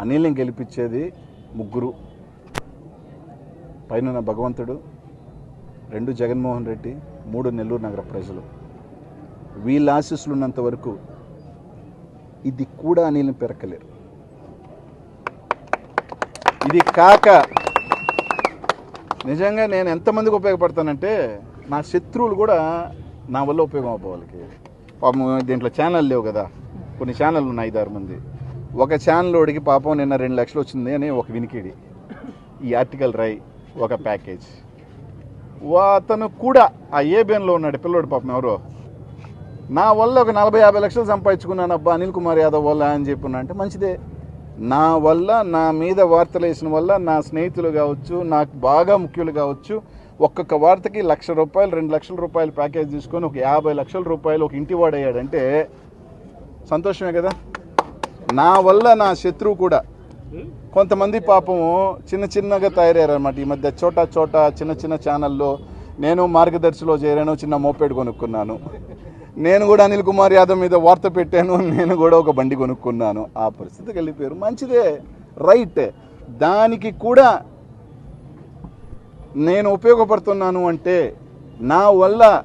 అనిల్ని గెలిపించేది ముగ్గురు. పైన భగవంతుడు రెండు జగన్మోహన్ రెడ్డి మూడు నెల్లూరు నగర ప్రజలు. వీళ్ళ ఆశీస్సులు ఉన్నంత వరకు ఇది కూడా అనిల్ని పెరకలేరు ఇది కాక నిజంగా నేను ఎంతమందికి ఉపయోగపడతానంటే నా శత్రువులు కూడా నా వల్ల ఉపయోగం అవ్వాలి పాపం దీంట్లో ఛానల్ లేవు కదా. కొన్ని ఛానల్ ఉన్నాయి ఐదారు మంది. ఒక ఛానల్డికి పాపం నిన్న రెండు లక్షలు వచ్చింది అని ఒక వినికిడి. ఈ ఆర్టికల్ రై ఒక ప్యాకేజ్ అతను కూడా ఆ ఏబిఎన్లో ఉన్నాడు పిల్లోడు పాపం ఎవరో. నా వల్ల ఒక నలభై యాభై లక్షలు సంపాదించుకున్నాను అబ్బా అనిల్ కుమార్ యాదవ్ వల్ల అని చెప్పున్నా అంటే మంచిదే. నా వల్ల నా మీద వార్తలు వేసిన వల్ల నా స్నేహితులు కావచ్చు నాకు బాగా ముఖ్యులు కావచ్చు ఒక్కొక్క వార్తకి లక్ష రూపాయలు రెండు లక్షల రూపాయలు ప్యాకేజ్ తీసుకొని ఒక యాభై లక్షల రూపాయలు ఒక ఇంటి వాడయ్యాడంటే సంతోషమే కదా? నా వల్ల నా శత్రువు కూడా. కొంతమంది పాపము చిన్న చిన్నగా తయారయ్యారనమాట ఈ మధ్య చోటా చోట చిన్న చిన్న ఛానల్లో నేను మార్గదర్శిలో చేరాను చిన్న మోపేడ్ కొనుక్కున్నాను. నేను కూడా అనిల్ కుమార్ యాదవ్ మీద వార్త పెట్టాను నేను కూడా ఒక బండి కొనుక్కున్నాను. ఆ పరిస్థితికి వెళ్ళిపోయారు. మంచిదే. రైట్. దానికి కూడా నేను ఉపయోగపడుతున్నాను అంటే నా వల్ల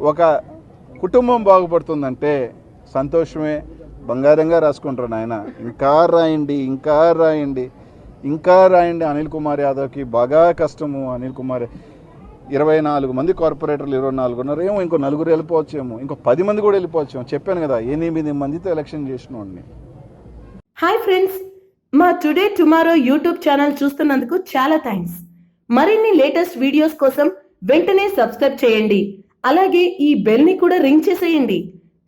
ఒక కుటుంబం బాగుపడుతుందంటే సంతోషమే. బంగారంగా రాసుకుంటారు నాయన. ఇంకా రాయండి ఇంకా రాయండి ఇంకా రాయండి. అనిల్ కుమార్ యాదవ్కి బాగా కష్టము. అనిల్ కుమార్ ఇరవై నాలుగు మంది కార్పొరేటర్లు ఇరవై నాలుగు ఉన్నారు. ఏమో ఇంకో నలుగురు వెళ్ళిపోవచ్చేమో. ఇంకో పది మంది కూడా వెళ్ళిపోవచ్చేమో. చెప్పాను కదా ఎనిమిది మందితో ఎలక్షన్ చేసిన వాడిని. హాయ్ ఫ్రెండ్స్ మా టుడే టుమారో యూట్యూబ్ ఛానల్ చూస్తున్నందుకు చాలా థ్యాంక్స్ మరిన్ని లేటెస్ట్ వీడియోస్ కోసం వెంటనే సబ్స్క్రైబ్ చేయండి. అలాగే ఈ బెల్ని కూడా రింగ్ చేసేయండి.